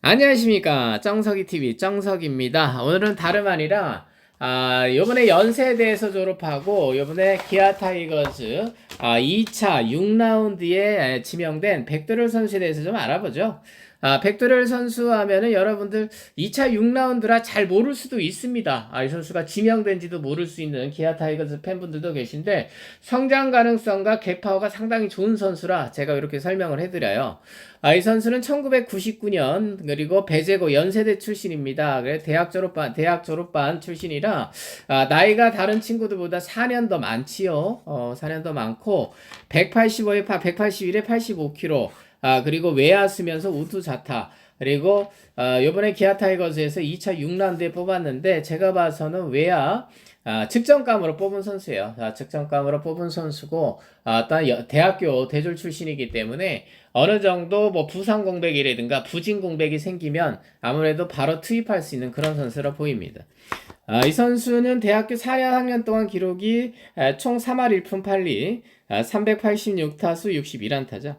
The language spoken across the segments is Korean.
안녕하십니까. 정석이TV 정석입니다. 오늘은 다름 아니라 아 요번에 연세대에서 졸업하고 요번에 기아 타이거즈 아 2차 6라운드에 지명된 백도열 선수에 대해서 좀 알아보죠 아, 백도열 선수 하면은 여러분들 2차 6라운드라 잘 모를 수도 있습니다. 아, 이 선수가 지명된지도 모를 수 있는 기아 타이거즈 팬분들도 계신데 성장 가능성과 개파워가 상당히 좋은 선수라 제가 이렇게 설명을 해드려요. 아, 이 선수는 1999년 그리고 배재고 연세대 출신입니다. 대학 졸업반 대학 졸업반 출신이라 아, 나이가 다른 친구들보다 4년 더 많지요. 어, 4년 더 많고 185에 181에 85kg. 아, 그리고 외야 쓰면서 우투 자타. 그리고 어, 요번에 기아 타이거즈에서 2차 6라운드에 뽑았는데 제가 봐서는 외야 아, 측정감으로 뽑은 선수예요. 아, 측정감으로 뽑은 선수고 아, 또 여- 대학교 대졸 출신이기 때문에 어느 정도 뭐 부상 공백이라든가 부진 공백이 생기면 아무래도 바로 투입할 수 있는 그런 선수로 보입니다. 아, 이 선수는 대학교 4년 학년 동안 기록이 아, 총 3할 1푼 8리, 아, 386타수 61안타죠.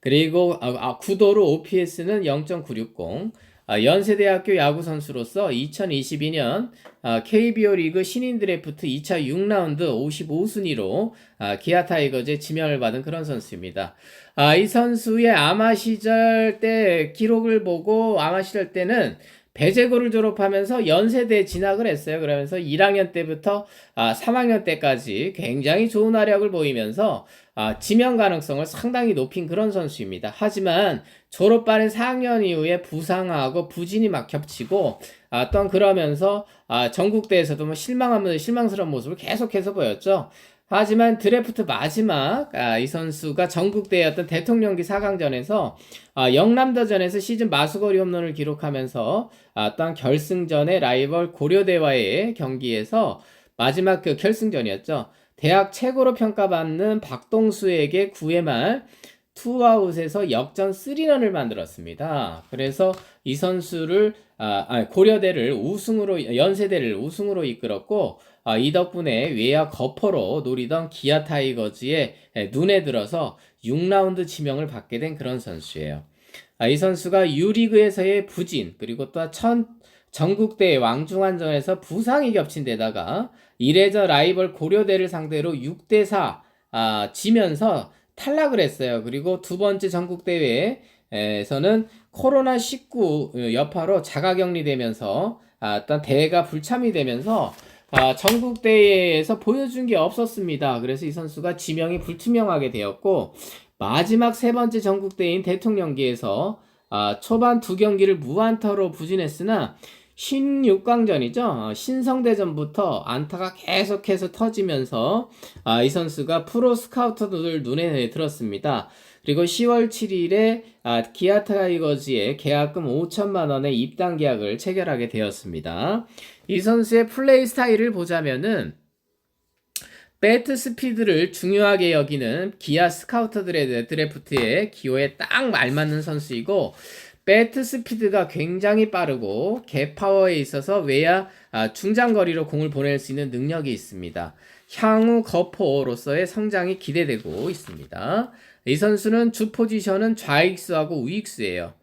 그리고 아, 아, 구도로 OPS는 0.960. 아, 연세대학교 야구 선수로서 2022년 아, KBO 리그 신인 드래프트 2차 6라운드 55순위로 아, 기아 타이거즈에 지명을 받은 그런 선수입니다. 아, 이 선수의 아마 시절 때 기록을 보고 아마 시절 때는 배재고를 졸업하면서 연세대 진학을 했어요. 그러면서 1학년 때부터 아, 3학년 때까지 굉장히 좋은 활약을 보이면서 아, 지명 가능성을 상당히 높인 그런 선수입니다. 하지만 졸업반인 4학년 이후에 부상하고 부진이 막 겹치고 아, 또한 그러면서 아, 전국대에서도 뭐 실망하면서 실망스러운 모습을 계속해서 보였죠. 하지만 드래프트 마지막 아, 이 선수가 전국대였던 대통령기 4강전에서 아, 영남더전에서 시즌 마수거리 홈런을 기록하면서 아, 또한 결승전의 라이벌 고려대와의 경기에서 마지막 그 결승전이었죠. 대학 최고로 평가받는 박동수에게 9회 말 투아웃에서 역전 3런을 만들었습니다. 그래서 이 선수를 아, 아, 고려대를 우승으로 연세대를 우승으로 이끌었고 아, 이 덕분에 외야 거퍼로 노리던 기아 타이거즈의 에, 눈에 들어서 6라운드 지명을 받게 된 그런 선수예요. 아, 이 선수가 유리그에서의 부진 그리고 또 천, 전국대 왕중한전에서 부상이 겹친 데다가 이래저 라이벌 고려대를 상대로 6대4 아, 지면서 탈락을 했어요. 그리고 두 번째 전국 대회에서는 코로나 19 여파로 자가격리되면서 아, 어떤 대회가 불참이 되면서 아, 전국 대회에서 보여준 게 없었습니다. 그래서 이 선수가 지명이 불투명하게 되었고 마지막 세 번째 전국 대회인 대통령기에서 아, 초반 두 경기를 무안타로 부진했으나 16강전이죠. 신성대전부터 안타가 계속해서 터지면서 아, 이 선수가 프로 스카우터들 눈에 들었습니다. 그리고 10월 7일에 아, 기아 타이거즈의 계약금 5천만 원의 입단 계약을 체결하게 되었습니다. 이 선수의 플레이 스타일을 보자면은 배트 스피드를 중요하게 여기는 기아 스카우터들의 드래프트의 기호에 딱 알맞는 선수이고 배트 스피드가 굉장히 빠르고 개 파워에 있어서 외야 아, 중장거리로 공을 보낼 수 있는 능력이 있습니다. 향후 거포로서의 성장이 기대되고 있습니다. 이 선수는 주 포지션은 좌익수하고 우익수예요.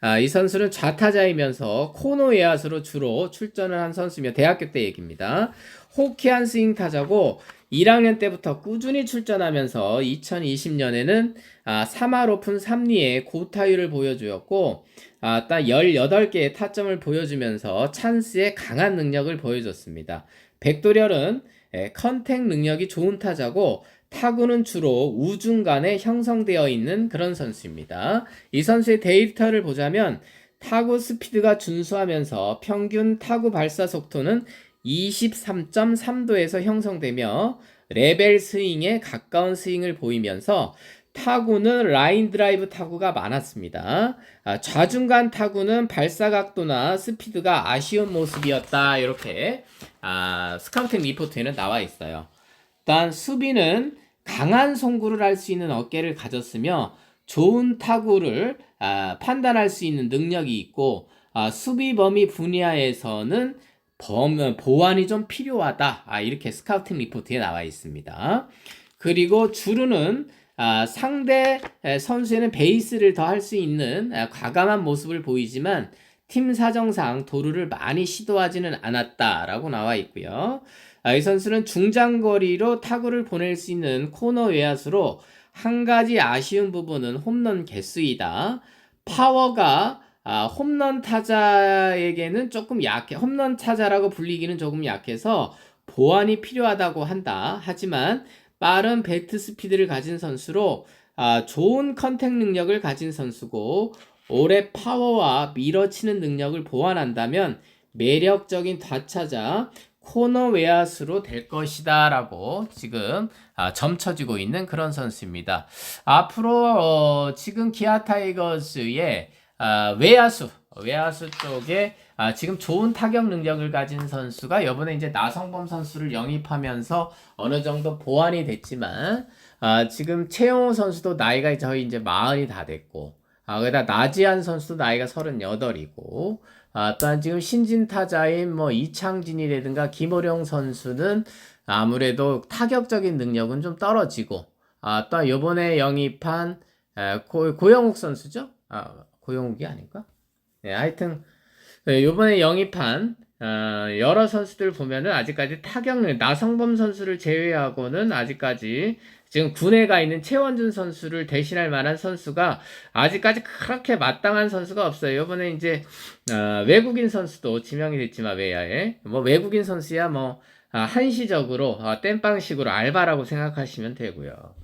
아, 이 선수는 좌타자이면서 코너 외야수로 주로 출전을 한 선수며 대학교 때 얘기입니다. 호쾌한 스윙 타자고 1학년 때부터 꾸준히 출전하면서 2020년에는 아, 3할 오픈 3리에 고타율을 보여주었고 아, 딱 18개의 타점을 보여주면서 찬스에 강한 능력을 보여줬습니다. 백도렬은 예, 컨택 능력이 좋은 타자고 타구는 주로 우중간에 형성되어 있는 그런 선수입니다. 이 선수의 데이터를 보자면 타구 스피드가 준수하면서 평균 타구 발사 속도는 23.3도에서 형성되며 레벨 스윙에 가까운 스윙을 보이면서 타구는 라인 드라이브 타구가 많았습니다. 아, 좌중간 타구는 발사 각도나 스피드가 아쉬운 모습이었다. 이렇게 아, 스카우팅 리포트에는 나와 있어요. 일단 수비는 강한 송구를 할 수 있는 어깨를 가졌으며 좋은 타구를 아, 판단할 수 있는 능력이 있고 아, 수비 범위 분야에서는 범, 보완이 좀 필요하다. 아, 이렇게 스카우팅 리포트에 나와 있습니다. 그리고 주루는 아, 상대 에, 선수에는 베이스를 더 할 수 있는 아, 과감한 모습을 보이지만 팀 사정상 도루를 많이 시도하지는 않았다라고 나와 있고요. 아, 이 선수는 중장거리로 타구를 보낼 수 있는 코너 외야수로 한 가지 아쉬운 부분은 홈런 개수이다. 파워가 아, 홈런 타자에게는 조금 약해. 홈런 타자라고 불리기는 조금 약해서 보완이 필요하다고 한다. 하지만 빠른 배트 스피드를 가진 선수로 아, 좋은 컨택 능력을 가진 선수고 올해 파워와 밀어치는 능력을 보완한다면 매력적인 좌타자 코너 외야수로 될 것이다 라고 지금 아, 점쳐지고 있는 그런 선수입니다. 앞으로 어, 지금 기아 타이거즈의 아, 외야수 외야수 쪽에 아, 지금 좋은 타격 능력을 가진 선수가 이번에 이제 나성범 선수를 영입하면서 어느 정도 보완이 됐지만 아, 지금 최용호 선수도 나이가 저희 이제 마흔이 다 됐고 아, 그다 나지한 선수도 나이가 38이고 아, 또한 지금 신진 타자인 뭐 이창진이라든가 김호령 선수는 아무래도 타격적인 능력은 좀 떨어지고 아, 또 요번에 영입한 에, 고, 고영욱 선수죠? 아, 고영욱이 아닌가? 네, 하여튼 네, 요번에 영입한 어, 여러 선수들 보면은 아직까지 타격력 나성범 선수를 제외하고는 아직까지 지금 군에 가 있는 최원준 선수를 대신할 만한 선수가 아직까지 그렇게 마땅한 선수가 없어요. 이번에 이제 어, 외국인 선수도 지명이 됐지만 외야에 뭐 외국인 선수야 뭐 아, 한시적으로 아, 땜빵식으로 알바라고 생각하시면 되고요.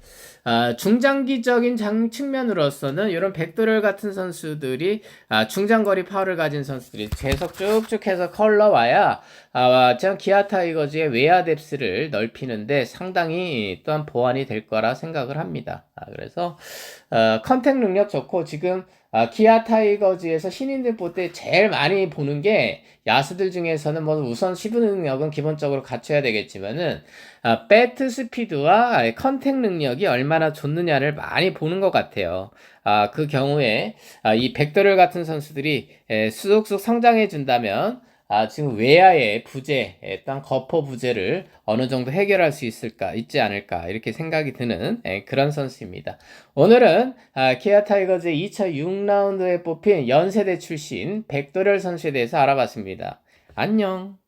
아, 중장기적인 장, 측면으로서는 이런 백도럴 같은 선수들이 아, 중장거리 파워를 가진 선수들이 계속 쭉쭉 해서 컬러 와야 아, 참 기아 타이거즈의 외야 뎁스를 넓히는데 상당히 또한 보완이 될 거라 생각을 합니다. 아, 그래서 어, 컨택 능력 좋고 지금 아, 기아 타이거즈에서 신인들 볼때 제일 많이 보는 게 야수들 중에서는 뭐 우선 시브 능력은 기본적으로 갖춰야 되겠지만은 아, 배트 스피드와 컨택 능력이 얼마나 좋느냐를 많이 보는 것 같아요. 아, 그 경우에 아, 이 백도를 같은 선수들이 에, 쑥쑥 성장해 준다면 아, 지금 외야의 부재, 일단 거포 부재를 어느 정도 해결할 수 있을까, 있지 않을까, 이렇게 생각이 드는 에, 그런 선수입니다. 오늘은 아, 기아 타이거즈 2차 6라운드에 뽑힌 연세대 출신 백도열 선수에 대해서 알아봤습니다. 안녕!